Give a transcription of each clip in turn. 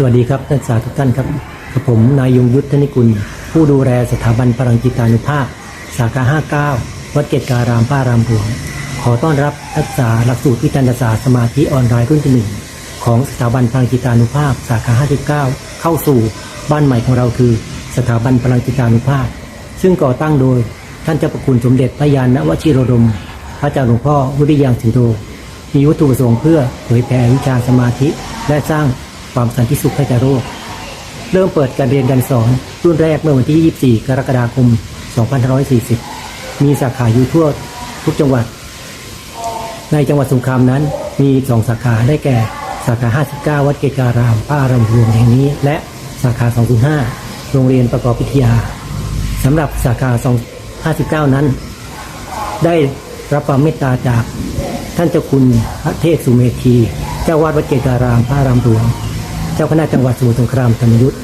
สวัสดีครับนักศึกษาทุกท่านครับกับผมนายยงยุทธนิกุล ผู้ดูแลสถาบันพลังจิตานุภาพ สาขา 59 วัดเกตการามพระรามหลวง ขอต้อนรับนักศึกษาหลักสูตรวิทยาศาสตร์สมาธิออนไลน์รุ่นที่หนึ่งของสถาบันพลังจิตานุภาพ สาขา 59 เข้าสู่บ้านใหม่ของเราคือ สถาบันพลังจิตานุภาพ ซึ่งก่อตั้งโดยท่านเจ้าประคุณสมเด็จพระยานวชิโรดม พระอาจาหลวงพ่อวุฒิยังสินโดมีวัตถุประสงค์เพื่อเผยแผ่วิชาสมาธิและสร้าง ความสันติสุขให้แก่โลกเริ่มเปิดการเรียนการสอนรุ่นแรกเมื่อวันที่ 24 กรกฎาคม 2540 มีสาขาอยู่ทั่วทุกจังหวัด ในจังหวัดสงขลานั้นมีสองสาขาได้แก่สาขา 59 วัดเกตการามพระอารามหลวงแห่งนี้ และสาขา 205 โรงเรียนประกอบวิทยาสำหรับสาขา 259 นั้น ได้รับความเมตตาจากท่านเจ้าคุณพระเทพสุเมธีเจ้าวาดวัดเกตการามพระรามหลวง เจ้าคณะจังหวัดสมุทรสงครามธรรมยุทธ์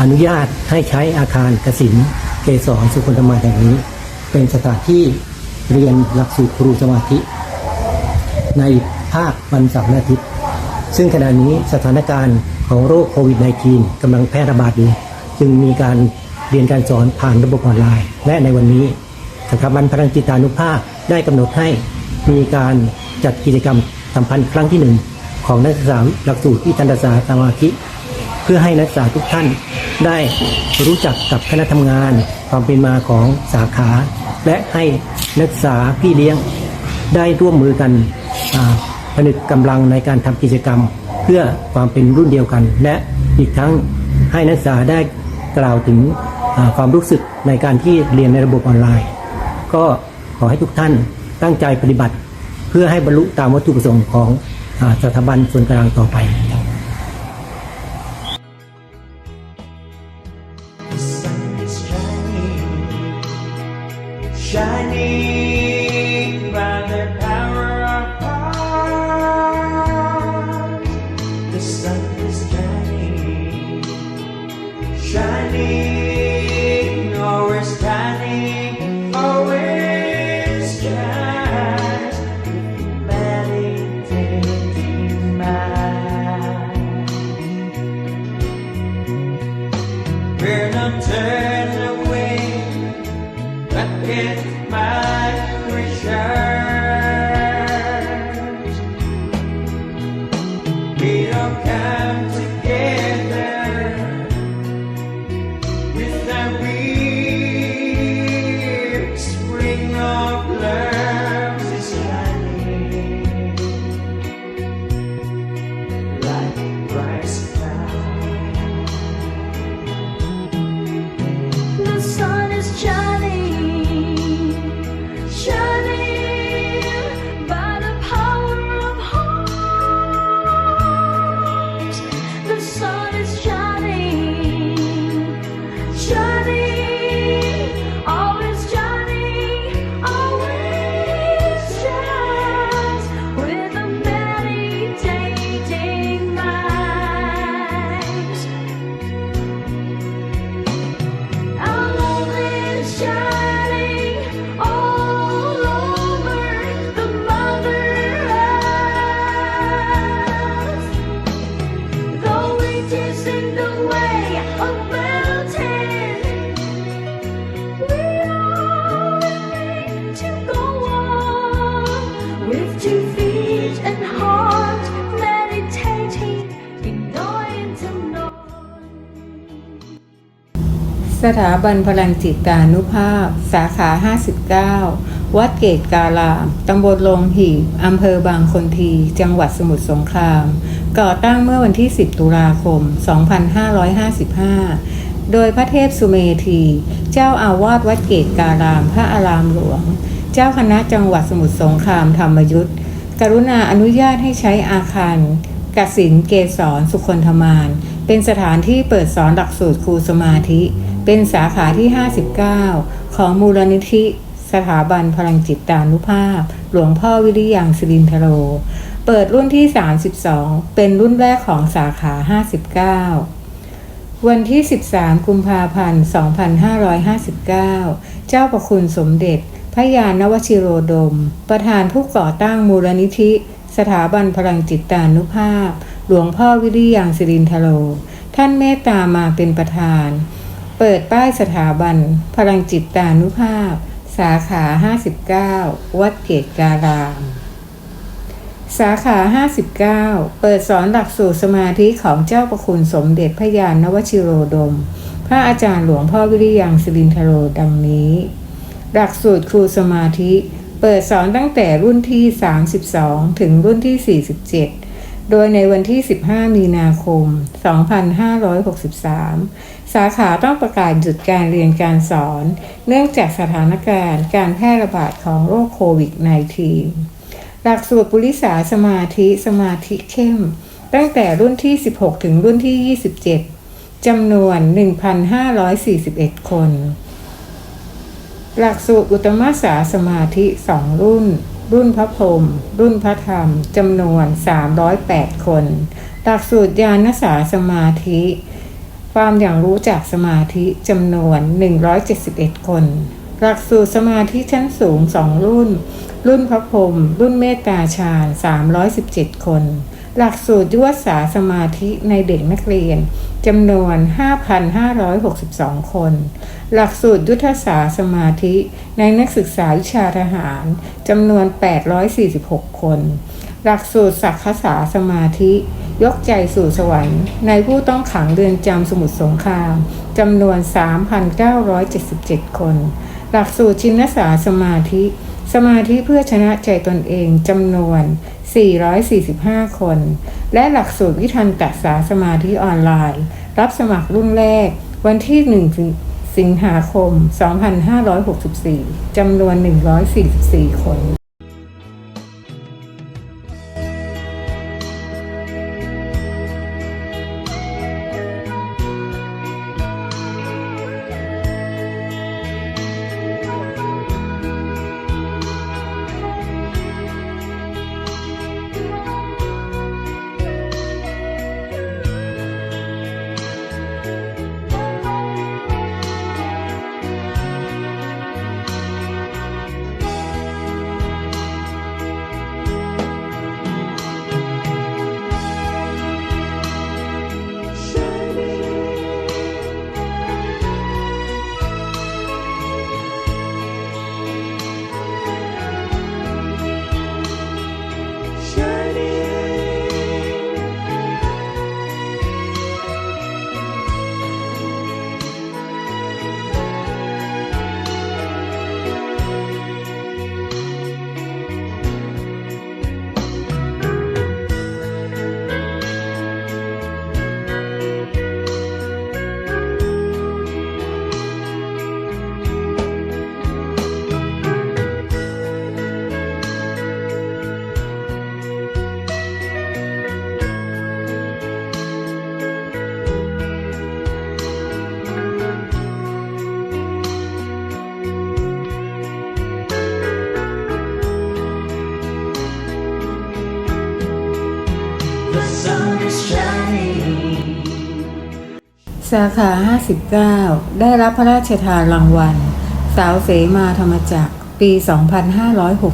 อนุญาตให้ใช้อาคารกสินเกษรสุคนธรรมาแห่งนี้ เป็นสถานที่เรียนหลักสูตรครูสมาธิ ในภาควันเสาร์และอาทิตย์ ซึ่งขณะนี้สถานการณ์ของโรคโควิด -19 กำลังแพร่ระบาดอยู่จึงมีการเรียนการสอนผ่านระบบออนไลน์ และในวันนี้สถาบันพลังจิตานุภาพได้กำหนดให้มีการจัดกิจกรรมสัมพันธ์ครั้งที่หนึ่ง ของนักศึกษาหลักสูตรที่ทันตศาสตร์สมาธิเพื่อให้นักศึกษาทุกท่านได้รู้จักกับคณะทำงาน ความเป็นมาของสาขา และให้นักศึกษาพี่เลี้ยงได้ร่วมมือกันผนึกกำลังในการทำกิจกรรม เพื่อความเป็นรุ่นเดียวกัน และอีกทั้งให้นักศึกษาได้กล่าวถึงความรู้สึกในการที่เรียนในระบบออนไลน์ ก็ขอให้ทุกท่านตั้งใจปฏิบัติ เพื่อให้บรรลุตามวัตถุประสงค์ของ สถาบันส่วนกลางต่อไป tempted. สถาบันพลังจิตานุภาพ สาขา 59 วัดเกตการามตำบลลงหีบอำเภอบางคนที จังหวัดสมุทรสงคราม ก่อตั้งเมื่อวันที่ 10 ตุลาคม 2555 โดยพระเทพสุเมธี เจ้าอาวาสวัดเกตการาม พระอารามหลวง เจ้าคณะจังหวัดสมุทรสงครามธรรมยุทธกรุณาอนุญาตให้ใช้อาคารกสินเกษรสุคนธมาน เป็นสถานที่เปิดสอนหลักสูตรครูสมาธิ เป็นสาขาที่ 59 ของมูลนิธิสถาบันพลังจิตตานุภาพ หลวงพ่อวิริยังสิรินทโร เปิดรุ่นที่ 32 เป็นรุ่นแรกของสาขา 59 วันที่ 13 กุมภาพันธ์ 2559 เจ้าประคุณสมเด็จพระยานวชิโรดม ประธานผู้ก่อตั้งมูลนิธิ สถาบันพลังจิตตานุภาพ หลวงพ่อวิริยังสิรินทโร ท่านเมตตามาเป็นประธาน เปิดป้ายสถาบัน พลังจิตตานุภาพ สาขา 59 วัดเกตการาม สาขา 59 เปิดสอนหลักสูตรสมาธิของเจ้าประคุณสมเด็จพระยานนวชิโรดม พระอาจารย์หลวงพ่อวิริยังสิรินทโรดังนี้ หลักสูตรครูสมาธิ เปิดสอนตั้งแต่รุ่นที่ 32 ถึงรุ่นที่ 47โดยในวันที่ 15 มีนาคม 2563 สาขาต้องประกาศหยุดการเรียนการสอน เนื่องจากสถานการณ์การแพร่ระบาดของโรคโควิด -19 หลักสูตรปุริสาสมาธิสมาธิเข้ม ตั้งแต่รุ่นที่ 16 ถึงรุ่นที่ 27จำนวน 1,541 คน หลักสูตรอุตตมสาสมาธิสองรุ่น รุ่นพระพรหมรุ่นพระธรรมจำนวน 308 คน หลักสูตรญาณสาสมาธิ ความอย่างรู้จากสมาธิจำนวน 171 คน หลักสูตรสมาธิชั้นสูง 2 รุ่น รุ่นพระพรมรุ่นเมตตาฌาน317 คน หลักสูตรยุวสาสมาธิในเด็กนักเรียนจำนวน 5,562 คน หลักสูตรยุทธศาสมาธิในนักศึกษาวิชาทหารจำนวน 846 คน หลักสูตรสักขษาสมาธิ ยกใจสู่สวรรค์ ในผู้ต้องขังเรือนจำสมุทรสงครามจำนวน 3,977 คน หลักสูตรชินสาสมาธิ สมาธิเพื่อชนะใจตนเองจำนวน 445 คน และหลักสูตรวิทันตัสาสมาธิออนไลน์ รับสมัครรุ่นแรก วันที่1สิงหาคม 2564 จำนวน 144 คน สาขา 59 ได้รับพระราชทานรางวัล สาวเสมาธรรมจักร ปี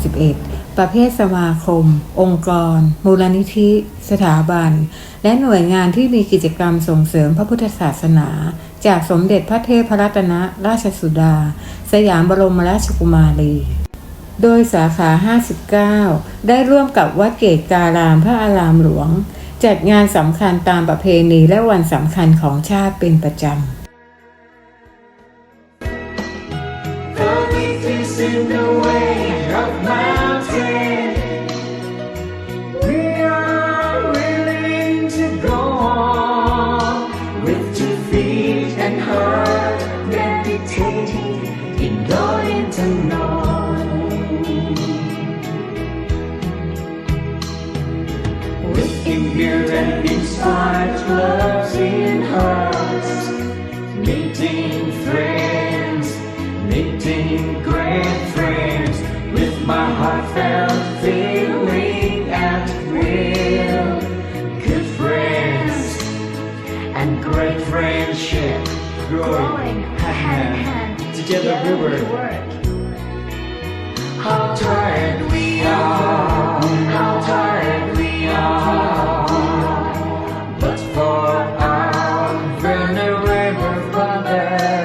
2561 ประเภทสมาคม องค์กร มูลนิธิ สถาบัน และหน่วยงานที่มีกิจกรรมส่งเสริมพระพุทธศาสนา จากสมเด็จพระเทพรัตนราชสุดา สยามบรมราชกุมารีโดยสาขา 59 ได้ร่วมกับวัดเกตการามพระอารามหลวง จัดงานสำคัญตามประเพณีและวันสำคัญของชาติเป็นประจำ in hearts meeting friends, meeting great friends, with my heartfelt feeling at will. Good friends and great friendship growing hand in hand. Together we work. How tired we are, Yeah.